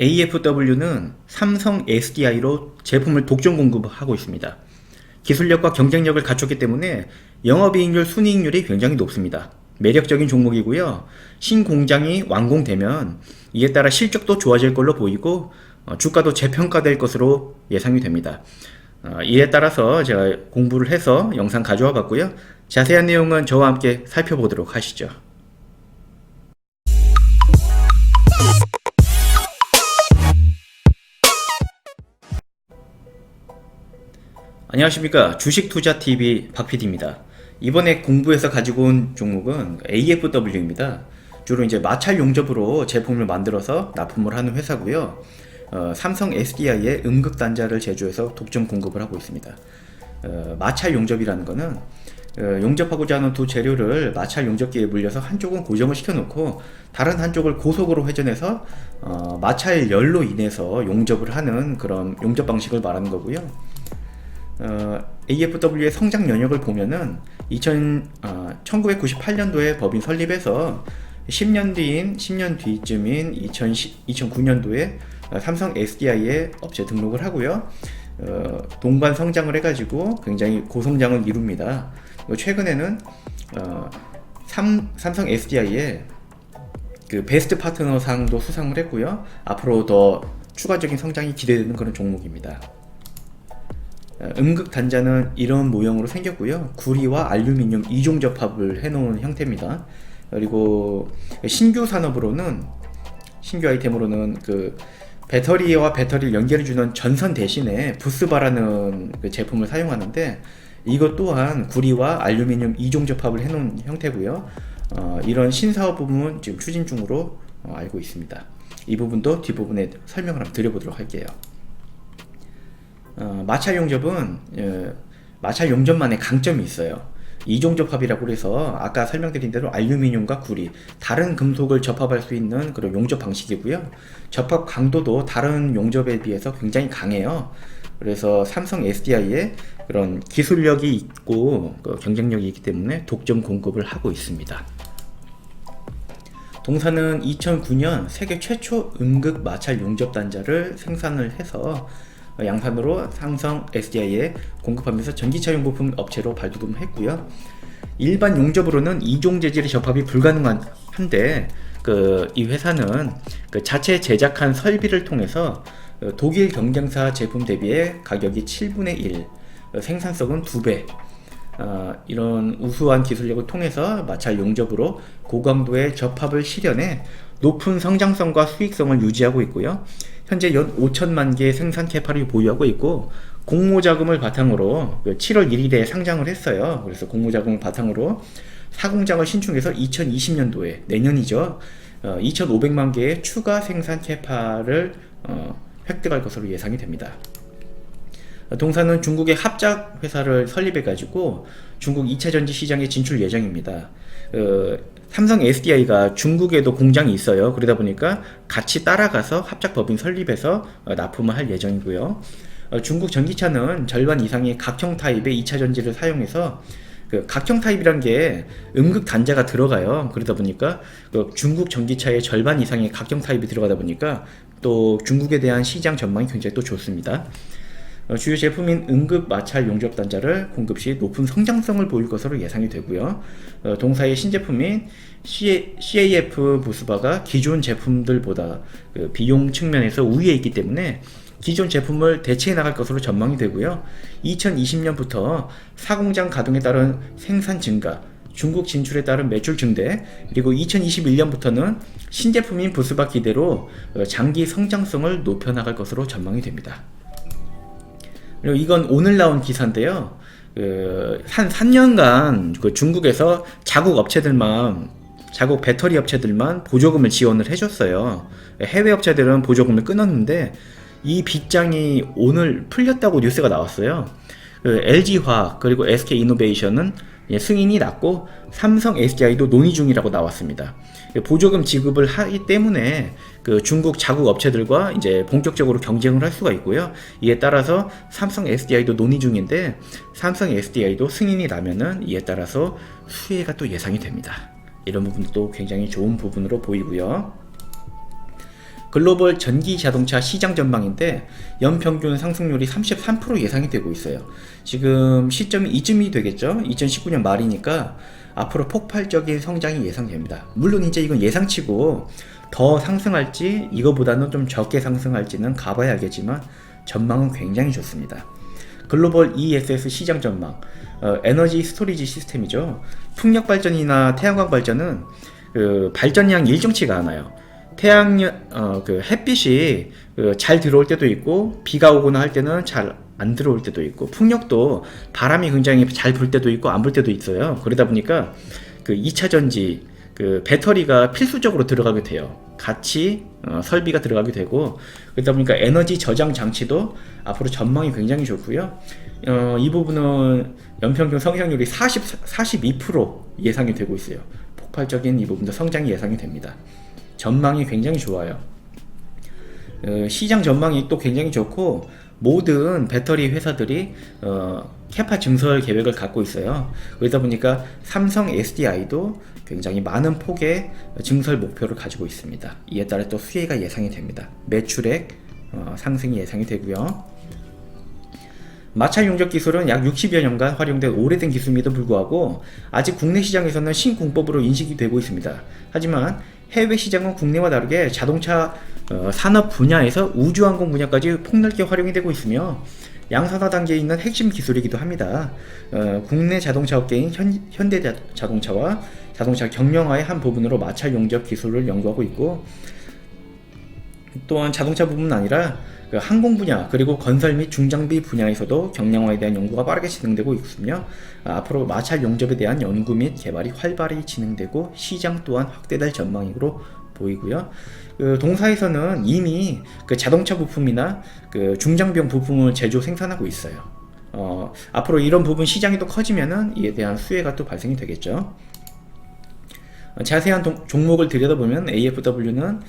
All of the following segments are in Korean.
AFW는 삼성 SDI로 제품을 독점 공급하고 있습니다. 기술력과 경쟁력을 갖췄기 때문에 영업이익률, 순이익률이 굉장히 높습니다. 매력적인 종목이고요. 신공장이 완공되면 이에 따라 실적도 좋아질 걸로 보이고 어, 주가도 재평가될 것으로 예상이 됩니다. 어, 이에 따라서 제가 공부를 해서 영상 가져와 봤고요. 자세한 내용은 저와 함께 살펴보도록 하시죠. 안녕하십니까. 주식투자TV 박PD입니다. 이번에 공부해서 가지고 온 종목은 AFW입니다. 주로 이제 마찰 용접으로 제품을 만들어서 납품을 하는 회사고요. 어, 삼성 SDI의 음극단자를 제조해서 독점 공급을 하고 있습니다. 어, 마찰 용접이라는 거는 어, 용접하고자 하는 두 재료를 마찰 용접기에 물려서 한쪽은 고정을 시켜놓고 다른 한쪽을 고속으로 회전해서 어, 마찰 열로 인해서 용접을 하는 그런 용접 방식을 말하는 거고요. 어, AFW의 성장 연역을 보면은 2000, 어, 1998년도에 법인 설립해서 10년 뒤인 10년 뒤쯤인 2010, 2009년도에 삼성 SDI에 업체 등록을 하고요. 어, 동반 성장을 해가지고 굉장히 고성장을 이룹니다. 최근에는 어, 삼, 삼성 SDI에 그 베스트 파트너 상도 수상을 했고요. 앞으로 더 추가적인 성장이 기대되는 그런 종목입니다. 어, 음극 단자는 이런 모형으로 생겼고요. 구리와 알루미늄 이종 접합을 해놓은 형태입니다. 그리고 신규 산업으로는 신규 아이템으로는 그 배터리와 배터리를 연결해주는 전선 대신에 부스바라는 그 제품을 사용하는데 이것 또한 구리와 알루미늄 이종 접합을 해놓은 형태고요. 어, 이런 신사업 부분은 지금 추진 중으로 어, 알고 있습니다. 이 부분도 뒷부분에 설명을 한번 드려보도록 할게요. 어, 마찰 용접은 예, 마찰 용접만의 강점이 있어요. 이종 접합이라고 해서 아까 설명드린 대로 알루미늄과 구리 다른 금속을 접합할 수 있는 그런 용접 방식이고요. 접합 강도도 다른 용접에 비해서 굉장히 강해요. 그래서 삼성 SDI에 그런 기술력이 있고 그 경쟁력이 있기 때문에 독점 공급을 하고 있습니다. 동사는 2009년 세계 최초 음극 마찰 용접 단자를 생산을 해서 양산으로 삼성 SDI에 공급하면서 전기차용 부품 업체로 발돋움했고요. 일반 용접으로는 이종 재질의 접합이 불가능한데 그 이 회사는 그 자체 제작한 설비를 통해서 그 독일 경쟁사 제품 대비해 가격이 7분의 1, 어, 생산성은 2배, 어, 이런 우수한 기술력을 통해서 마찰 용접으로 고강도의 접합을 실현해 높은 성장성과 수익성을 유지하고 있고요. 현재 연 5천만 개의 생산 캐파를 보유하고 있고 공모 자금을 바탕으로 7월 1일에 상장을 했어요. 그래서 공모 자금을 바탕으로 사공장을 신축해서 2020년도에 내년이죠. 어, 2,500만 개의 추가 생산 캐파를 어, 획득할 것으로 예상이 됩니다. 동사는 중국의 합작 회사를 설립해 가지고 중국 2차 전지 시장에 진출 예정입니다. 어, 삼성 SDI가 중국에도 공장이 있어요. 그러다 보니까 같이 따라가서 합작 법인 설립해서 어, 납품을 할 예정이고요. 어, 중국 전기차는 절반 이상의 각형 타입의 2차 전지를 사용해서 그 각형 타입이란 게 음극 단자가 들어가요. 그러다 보니까 그 중국 전기차의 절반 이상의 각형 타입이 들어가다 보니까 또 중국에 대한 시장 전망이 굉장히 또 좋습니다. 어, 주요 제품인 응급 마찰 용접 단자를 공급 시 높은 성장성을 보일 것으로 예상이 되고요. 어, 동사의 신제품인 CAF 부스바가 기존 제품들보다 그 비용 측면에서 우위에 있기 때문에 기존 제품을 대체해 나갈 것으로 전망이 되고요. 2020년부터 사공장 가동에 따른 생산 증가, 중국 진출에 따른 매출 증대, 그리고 2021년부터는 신제품인 부스바 기대로 어, 장기 성장성을 높여 나갈 것으로 전망이 됩니다. 그리고 이건 오늘 나온 기사인데요. 그, 한 3년간 그 중국에서 자국 업체들만 자국 배터리 업체들만 보조금을 지원을 해줬어요. 해외 업체들은 보조금을 끊었는데 이 빗장이 오늘 풀렸다고 뉴스가 나왔어요. 그 LG화학 그리고 SK이노베이션은 승인이 났고 삼성 SDI도 논의 중이라고 나왔습니다. 보조금 지급을 하기 때문에 그 중국 자국 업체들과 이제 본격적으로 경쟁을 할 수가 있고요. 이에 따라서 삼성 SDI도 논의 중인데 삼성 SDI도 승인이 나면은 이에 따라서 수혜가 또 예상이 됩니다. 이런 부분도 굉장히 좋은 부분으로 보이고요. 글로벌 전기 자동차 시장 전망인데 연평균 상승률이 33% 예상이 되고 있어요. 지금 시점이 이쯤이 되겠죠? 2019년 말이니까 앞으로 폭발적인 성장이 예상됩니다. 물론 이제 이건 예상치고 더 상승할지 이거보다는 좀 적게 상승할지는 가봐야 알겠지만 전망은 굉장히 좋습니다. 글로벌 ESS 시장 전망, 어, 에너지 스토리지 시스템이죠. 풍력 발전이나 태양광 발전은 그 발전량이 일정치가 않아요. 태양력, 어, 그 햇빛이 그 잘 들어올 때도 있고 비가 오거나 할 때는 잘 안 들어올 때도 있고 풍력도 바람이 굉장히 잘 불 때도 있고 안 불 때도 있어요. 그러다 보니까 그 2차 전지 그 배터리가 필수적으로 들어가게 돼요. 같이 어, 설비가 들어가게 되고 그러다 보니까 에너지 저장 장치도 앞으로 전망이 굉장히 좋고요. 어, 이 부분은 연평균 성장률이 40, 42% 예상이 되고 있어요. 폭발적인 이 부분도 성장이 예상이 됩니다. 전망이 굉장히 좋아요. 어, 시장 전망이 또 굉장히 좋고 모든 배터리 회사들이 어, 캐파 증설 계획을 갖고 있어요. 그러다 보니까 삼성 SDI도 굉장히 많은 폭의 증설 목표를 가지고 있습니다. 이에 따라 또 수혜가 예상이 됩니다. 매출액 어, 상승이 예상이 되고요. 마찰 용접 기술은 약 60여 년간 활용된 오래된 기술임에도 불구하고 아직 국내 시장에서는 신공법으로 인식이 되고 있습니다. 하지만 해외 시장은 국내와 다르게 자동차 어, 산업 분야에서 우주항공 분야까지 폭넓게 활용이 되고 있으며 양산화 단계에 있는 핵심 기술이기도 합니다. 어, 국내 자동차 업계인 현, 현대 자, 자동차와 자동차 경영화의 한 부분으로 마찰 용접 기술을 연구하고 있고 또한 자동차 부분은 아니라 그 항공 분야 그리고 건설 및 중장비 분야에서도 경량화에 대한 연구가 빠르게 진행되고 있으며 아, 앞으로 마찰 용접에 대한 연구 및 개발이 활발히 진행되고 시장 또한 확대될 전망으로 보이고요. 그 동사에서는 이미 그 자동차 부품이나 그 중장비용 부품을 제조 생산하고 있어요. 어, 앞으로 이런 부분 시장이 또 커지면은 이에 대한 수혜가 또 발생이 되겠죠. 어, 자세한 동, 종목을 들여다보면 AFW는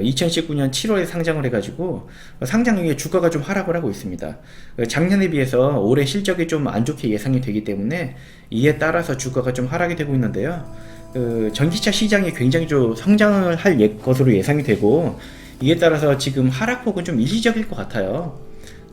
2019년 7월에 상장을 해가지고 어, 상장 이후에 주가가 좀 하락을 하고 있습니다. 어, 작년에 비해서 올해 실적이 좀 안 좋게 예상이 되기 때문에 이에 따라서 주가가 좀 하락이 되고 있는데요. 그 전기차 시장이 굉장히 좀 성장을 할 예, 것으로 예상이 되고 이에 따라서 지금 하락폭은 좀 일시적일 것 같아요.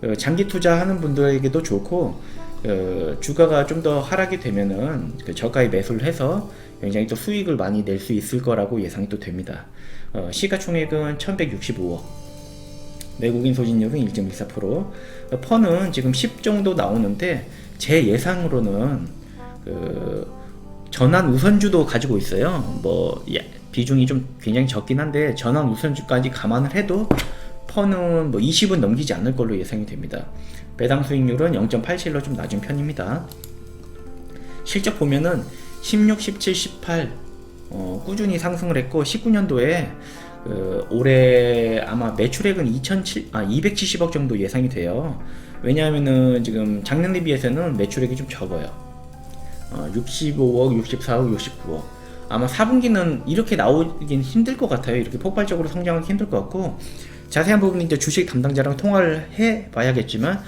그 장기 투자하는 분들에게도 좋고 그 주가가 좀 더 하락이 되면은 그 저가에 매수를 해서 굉장히 또 수익을 많이 낼 수 있을 거라고 예상이 또 됩니다. 어, 시가총액은 1165억. 외국인 소진율은 1.14%. 어, 퍼는 지금 10 정도 나오는데 제 예상으로는 그 전환 우선주도 가지고 있어요. 뭐 예, 비중이 좀 굉장히 적긴 한데 전환 우선주까지 감안을 해도 퍼는 뭐 20은 넘기지 않을 걸로 예상이 됩니다. 배당 수익률은 0.87로 좀 낮은 편입니다. 실적 보면은 16, 17, 18 어, 꾸준히 상승을 했고 19년도에 그 올해 아마 매출액은 2007, 아, 270억 정도 예상이 돼요. 왜냐하면은 지금 작년에 비해서는 매출액이 좀 적어요. 어, 65억, 64억, 69억. 아마 4분기는 이렇게 나오긴 힘들 것 같아요. 이렇게 폭발적으로 성장하기 힘들 것 같고 자세한 부분은 이제 주식 담당자랑 통화를 해 봐야겠지만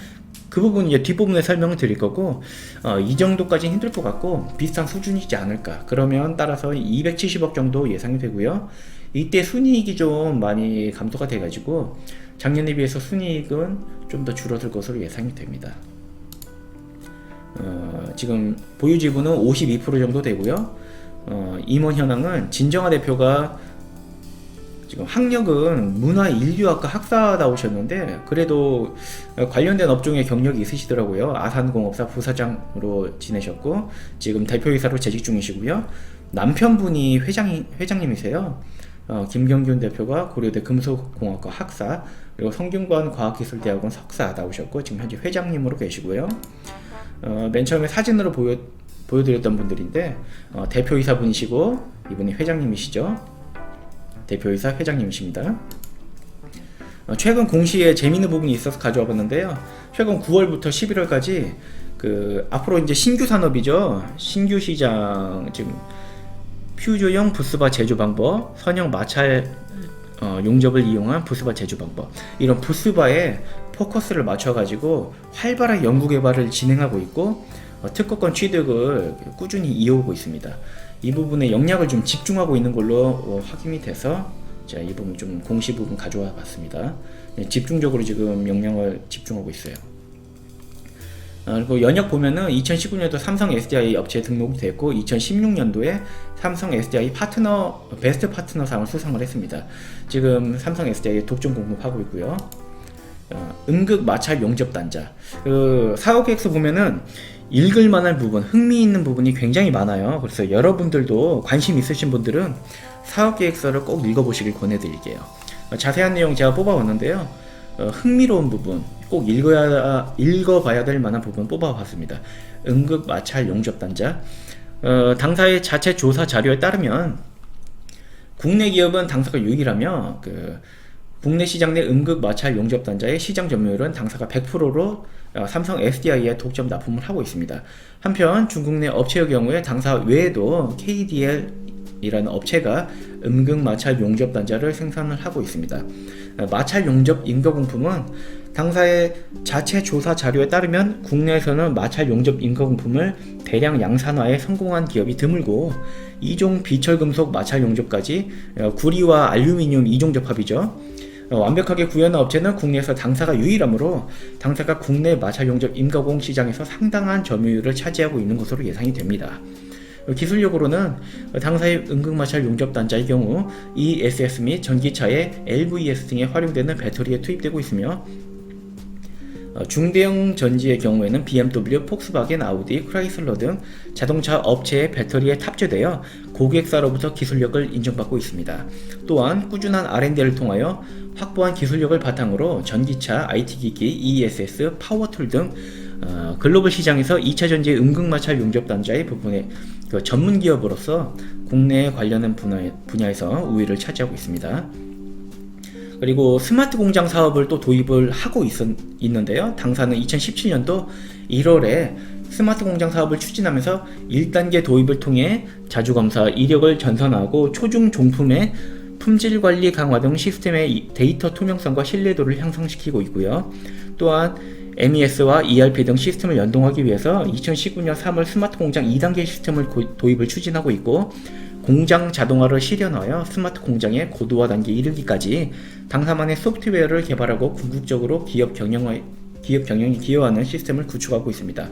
그 부분 이제 뒷부분에 설명을 드릴 거고 어, 이 정도까지는 힘들 것 같고 비슷한 수준이지 않을까. 그러면 따라서 270억 정도 예상이 되고요. 이때 순이익이 좀 많이 감소가 돼 가지고 작년에 비해서 순이익은 좀 더 줄어들 것으로 예상이 됩니다. 어, 지금 보유 지분은 52% 정도 되고요. 어, 임원 현황은 진정화 대표가 지금 학력은 문화 인류학과 학사 나오셨는데 그래도 관련된 업종에 경력이 있으시더라고요. 아산공업사 부사장으로 지내셨고 지금 대표이사로 재직 중이시고요. 남편분이 회장 회장님이세요. 어, 김경균 대표가 고려대 금속공학과 학사 그리고 성균관 과학기술대학원 석사 나오셨고 지금 현재 회장님으로 계시고요. 어, 맨 처음에 사진으로 보여 보여드렸던 분들인데 어, 대표이사분이시고 이분이 회장님이시죠. 대표이사 회장님이십니다. 어, 최근 공시에 재미있는 부분이 있어서 가져와 봤는데요. 최근 9월부터 11월까지 그 앞으로 이제 신규 산업이죠. 신규 시장 지금 퓨즈형 부스바 제조 방법, 선형 마찰 어, 용접을 이용한 부스바 제조 방법 이런 부스바에 포커스를 맞춰가지고 활발한 연구 개발을 진행하고 있고 어, 특허권 취득을 꾸준히 이어오고 있습니다. 이 부분에 역량을 좀 집중하고 있는 걸로 어, 확인이 돼서 자, 이 부분 좀 공시 부분 가져와 봤습니다. 네, 집중적으로 지금 역량을 집중하고 있어요. 아, 그리고 연역 보면은 2019년도 삼성 SDI 업체에 등록이 됐고 2016년도에 삼성 SDI 파트너 베스트 파트너상을 수상을 했습니다. 지금 삼성 SDI에 독점 공급하고 있고요. 어, 음극 마찰 용접 단자 그 사업 계획서 보면은 읽을 만한 부분, 흥미 있는 부분이 굉장히 많아요. 그래서 여러분들도 관심 있으신 분들은 사업 계획서를 꼭 읽어보시길 권해드릴게요. 어, 자세한 내용 제가 뽑아왔는데요. 어, 흥미로운 부분, 꼭 읽어야 읽어봐야 될 만한 부분 뽑아봤습니다. 음극 마찰 용접 단자. 어, 당사의 자체 조사 자료에 따르면 국내 기업은 당사가 유일하며 그 국내 시장 내 음극 마찰 용접 단자의 시장 점유율은 당사가 100%로 어, 삼성 SDI에 독점 납품을 하고 있습니다. 한편 중국 내 업체의 경우에 당사 외에도 KDL이라는 업체가 음극 마찰 용접 단자를 생산을 하고 있습니다. 어, 마찰 용접 인거공품은 당사의 자체 조사 자료에 따르면 국내에서는 마찰 용접 인거공품을 대량 양산화에 성공한 기업이 드물고 이종 비철금속 마찰 용접까지 어, 구리와 알루미늄 이종 접합이죠. 어, 완벽하게 구현한 업체는 국내에서 당사가 유일하므로 당사가 국내 마찰 용접 임가공 시장에서 상당한 점유율을 차지하고 있는 것으로 예상이 됩니다. 어, 기술력으로는 당사의 음극마찰 용접 단자의 경우 ESS 및 전기차의 LVS 등에 활용되는 배터리에 투입되고 있으며 어, 중대형 전지의 경우에는 BMW, 폭스바겐, 아우디, 크라이슬러 등 자동차 업체의 배터리에 탑재되어 고객사로부터 기술력을 인정받고 있습니다. 또한 꾸준한 R&D를 통하여 확보한 기술력을 바탕으로 전기차, IT기기, ESS, 파워툴 등 어, 글로벌 시장에서 2차 전지 음극마찰 용접 단자의 부분의 그 전문 기업으로서 국내 관련된 분야, 분야 에서 우위를 차지하고 있습니다. 그리고 스마트 공장 사업을 또 도입을 하고 있, 있는데요. 당사는 2017년도 1월에 스마트 공장 사업을 추진하면서 1단계 도입을 통해 자주검사 이력을 전선하고 초중 종품의 품질 관리 강화 등 시스템의 데이터 투명성과 신뢰도를 향상시키고 있고요. 또한 MES와 ERP 등 시스템을 연동하기 위해서 2019년 3월 스마트 공장 2단계 시스템을 도입을 추진하고 있고 공장 자동화를 실현하여 스마트 공장의 고도화 단계에 이르기까지 당사만의 소프트웨어를 개발하고 궁극적으로 기업 경영에 기업 경영이 기여하는 시스템을 구축하고 있습니다.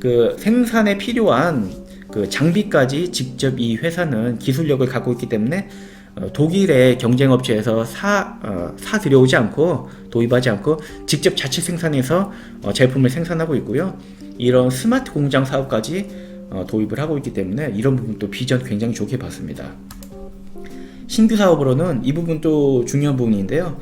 그 생산에 필요한 그 장비까지 직접 이 회사는 기술력을 갖고 있기 때문에 어, 독일의 경쟁 업체에서 사, 어, 사 들여오지 않고 도입하지 않고 직접 자체 생산해서 어, 제품을 생산하고 있고요. 이런 스마트 공장 사업까지 어, 도입을 하고 있기 때문에 이런 부분도 비전 굉장히 좋게 봤습니다. 신규 사업으로는 이 부분도 중요한 부분인데요.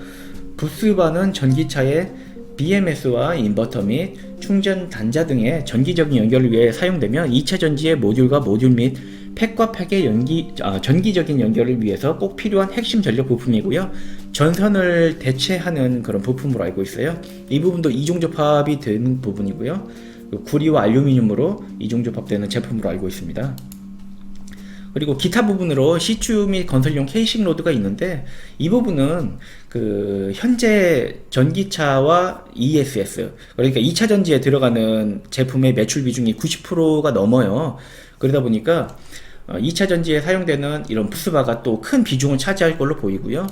부스바는 전기차의 BMS와 인버터 및 충전 단자 등의 전기적인 연결을 위해 사용되며 2차 전지의 모듈과 모듈 및 팩과 팩의 연기, 아, 전기적인 연결을 위해서 꼭 필요한 핵심 전력 부품이고요. 전선을 대체하는 그런 부품으로 알고 있어요. 이 부분도 이종 접합이 되는 부분이고요. 그 구리와 알루미늄으로 이종 접합되는 제품으로 알고 있습니다. 그리고 기타 부분으로 시추 및 건설용 케이싱 로드가 있는데 이 부분은 그 현재 전기차와 ESS 그러니까 2차 전지에 들어가는 제품의 매출 비중이 90%가 넘어요. 그러다 보니까 2차 전지에 사용되는 이런 부스바가 또 큰 비중을 차지할 걸로 보이고요.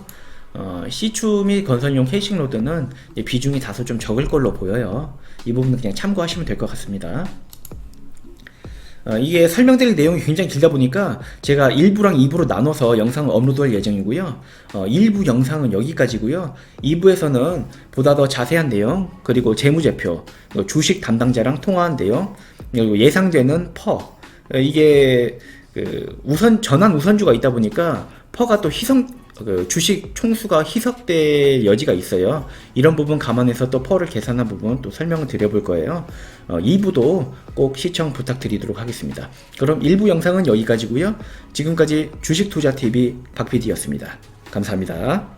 어, C추 및 건설용 케이싱 로드는 비중이 다소 좀 적을 걸로 보여요. 이 부분은 그냥 참고하시면 될 것 같습니다. 어, 이게 설명드릴 내용이 굉장히 길다 보니까 제가 1부랑 2부로 나눠서 영상을 업로드할 예정이고요. 어, 1부 영상은 여기까지고요. 2부에서는 보다 더 자세한 내용, 그리고 재무제표, 주식 담당자랑 통화한 내용, 그리고 예상되는 퍼, 어, 이게 그 우선 전환 우선주가 있다 보니까 퍼가 또 희석 그 주식 총수가 희석될 여지가 있어요. 이런 부분 감안해서 또 퍼를 계산한 부분 또 설명을 드려볼 거예요. 어, 2부도 꼭 시청 부탁드리도록 하겠습니다. 그럼 1부 영상은 여기까지고요. 지금까지 주식투자TV 박PD였습니다. 감사합니다.